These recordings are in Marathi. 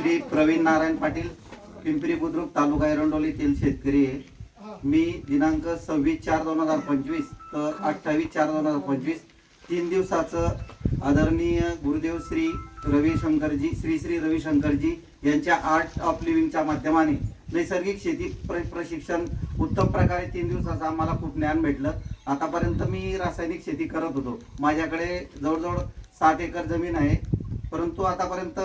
श्री प्रवीण नारायण पाटील पिंपरी बुद्रुक तालुका एरंडोली तेल शेतकरी आहे. मी दिनांक सव्वीस चार दोन हजार पंचवीस तर अठ्ठावीस चार दोन हजार पंचवीस तीन दिवसाचं आदरणीय गुरुदेव श्री रविशंकरजी श्री श्री रविशंकरजी यांच्या आर्ट ऑफ लिव्हिंगच्या माध्यमाने नैसर्गिक शेती प्र प्रशिक्षण उत्तम प्रकारे तीन दिवसाचं आम्हाला खूप ज्ञान भेटलं. आतापर्यंत मी रासायनिक शेती करत होतो. माझ्याकडे जवळजवळ सात एकर जमीन आहे. परंतु आतापर्यंत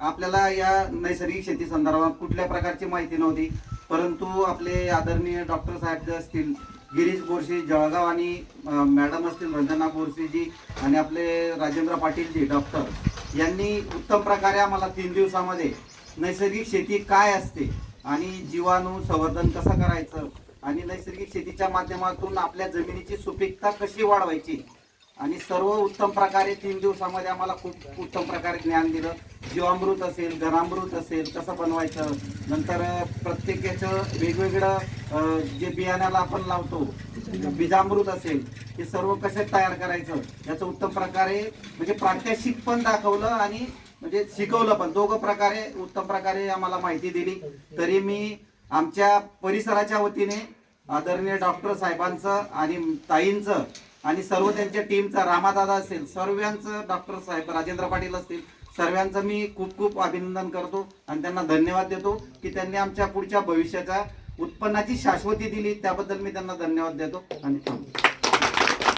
आपल्याला या नैसर्गिक शेती संदर्भात कुठल्या प्रकारची माहिती नव्हती. परंतु आपले आदरणीय डॉक्टर साहेब जे असतील गिरीश बोरशी जळगाव आणि मॅडम असतील रंजना बोरसेजी आणि आपले राजेंद्र पाटीलजी डॉक्टर यांनी उत्तम प्रकारे आम्हाला तीन दिवसामध्ये नैसर्गिक शेती काय असते आणि जीवाणू संवर्धन कसं करायचं आणि नैसर्गिक शेतीच्या माध्यमातून आपल्या जमिनीची सुपीकता कशी वाढवायची आणि सर्व उत्तम प्रकारे तीन दिवसामध्ये आम्हाला खूप उत्तम प्रकारे ज्ञान दिलं. जीवामृत असेल घनामृत असेल कसं बनवायचं. नंतर प्रत्येकाचं प्रत्येक याचं वेगवेगळं जे बियाण्याला आपण लावतो बीजामृत असेल हे सर्व कसे तयार करायचं? याचं उत्तम प्रकारे म्हणजे प्रात्यक्षिक पण दाखवलं आणि म्हणजे शिकवलं पण. दोघं प्रकारे उत्तम प्रकारे आम्हाला माहिती दिली. तरी मी आमच्या परिसराच्या वतीने आदरणीय डॉक्टर साहेबांचं आणि ताईंचं आणि सर्व त्यांच्या टीमचा रामादादा असेल सर्वांचं डॉक्टर साहेब राजेंद्र पाटील असतील सर्वांचं मी खूप खूप अभिनंदन करतो आणि त्यांना धन्यवाद देतो की त्यांनी आमच्या पुढच्या भविष्याच्या उत्पन्नाची शाश्वती दिली त्याबद्दल मी त्यांना धन्यवाद देतो आणि थांबतो.